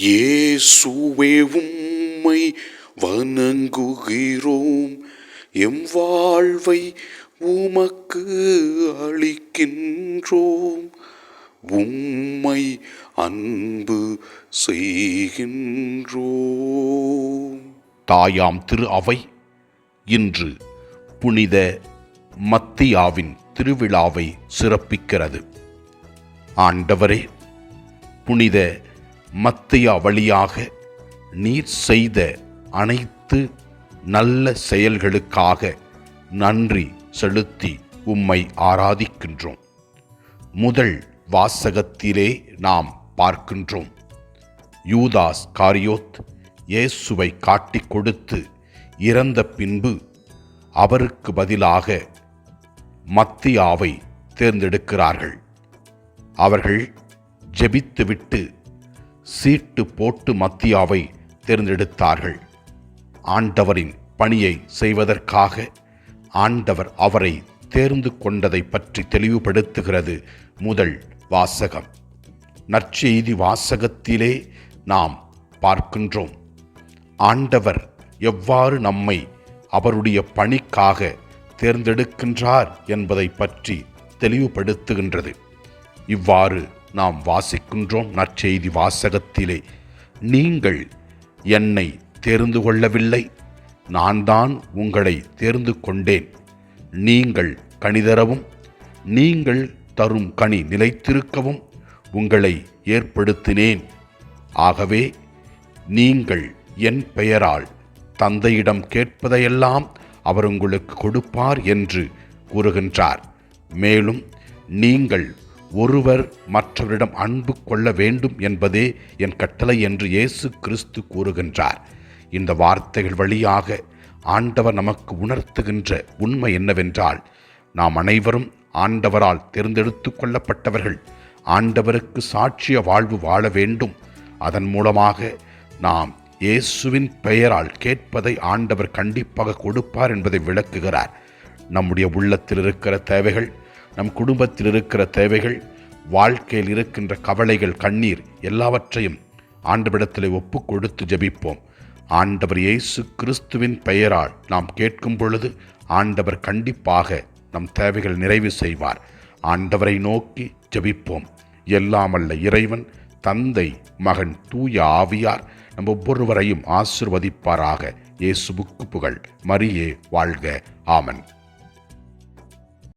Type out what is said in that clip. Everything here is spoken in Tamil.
இயேசுவே உம்மை வணங்குகிறோம். எம் வாழ்வை உமக்கு அளிக்கின்றோம். உம்மை அன்பு செய்கின்றோம். தாயாம் திரு அவை. இன்று புனித மத்தியாவின் திருவிழாவை சிறப்பிக்கிறது. ஆண்டவரே புனித மத்தியா வழியாக நீர் செய்த அனைத்து நல்ல செயல்களுக்காக நன்றி செலுத்தி உம்மை ஆராதிக்கின்றோம். முதல் வாசகத்திலே நாம் பார்க்கின்றோம். யூதாஸ் காரியோத் இயேசுவை காட்டிக் கொடுத்து இறந்த பின்பு அவருக்கு பதிலாக மத்தியாவை தேர்ந்தெடுக்கிறார்கள். அவர்கள் ஜெபித்துவிட்டு சீட்டு போட்டு மத்தியாவை தேர்ந்தெடுத்தார்கள். ஆண்டவரின் பணியை செய்வதற்காக ஆண்டவர் அவரை தேர்ந்து கொண்டதை பற்றி தெளிவுபடுத்துகிறது முதல் வாசகம். நற்செய்தி வாசகத்திலே நாம் பார்க்கின்றோம். ஆண்டவர் எவ்வாறு நம்மை அவருடைய பணிக்காக தேர்ந்தெடுக்கின்றார் என்பதை பற்றி தெளிவுபடுத்துகின்றது. இவ்வாறு நாம் வாசிக்கின்றோம் நற்செய்தி வாசகத்திலே. நீங்கள் என்னை தேர்ந்து கொள்ளவில்லை. நான் தான் உங்களை தேர்ந்து கொண்டேன். நீங்கள் கணிதரவும் நீங்கள் தரும் கனி நிலைத்திருக்கவும் உங்களை ஏற்படுத்தினேன். ஆகவே நீங்கள் என் பெயரால் தந்தையிடம் கேட்பதையெல்லாம் அவர் உங்களுக்கு கொடுப்பார் என்று கூறுகின்றார். மேலும் நீங்கள் ஒருவர் மற்றவரிடம் அன்பு கொள்ள வேண்டும் என்பதே என் கட்டளை என்று இயேசு கிறிஸ்து கூறுகின்றார். இந்த வார்த்தைகள் வழியாக ஆண்டவர் நமக்கு உணர்த்துகின்ற உண்மை என்னவென்றால் நாம் அனைவரும் ஆண்டவரால் தேர்ந்தெடுத்து கொள்ளப்பட்டவர்கள் ஆண்டவருக்கு சாட்சிய வாழ்வு வாழ வேண்டும். அதன் மூலமாக நாம் இயேசுவின் பெயரால் கேட்பதை ஆண்டவர் கண்டிப்பாக கொடுப்பார் என்பதை விளக்குகிறார். நம்முடைய உள்ளத்தில் இருக்கிற தேவைகள் நம் குடும்பத்தில் இருக்கிற தேவைகள் வாழ்க்கையில் இருக்கின்ற கவலைகள் கண்ணீர் எல்லாவற்றையும் ஆண்டவிடத்தில் ஒப்பு கொடுத்து ஜெபிப்போம். ஆண்டவர் இயேசு கிறிஸ்துவின் பெயரால் நாம் கேட்கும் பொழுது ஆண்டவர் கண்டிப்பாக நம் தேவைகள் நிறைவு செய்வார். ஆண்டவரை நோக்கி ஜெபிப்போம். எல்லாமல்ல இறைவன் தந்தை மகன் தூய ஆவியார் நம் ஒவ்வொருவரையும் ஆசிர்வதிப்பாராக. இயேசுவுக்கு புகழ். மரியே வாழ்க. ஆமன்.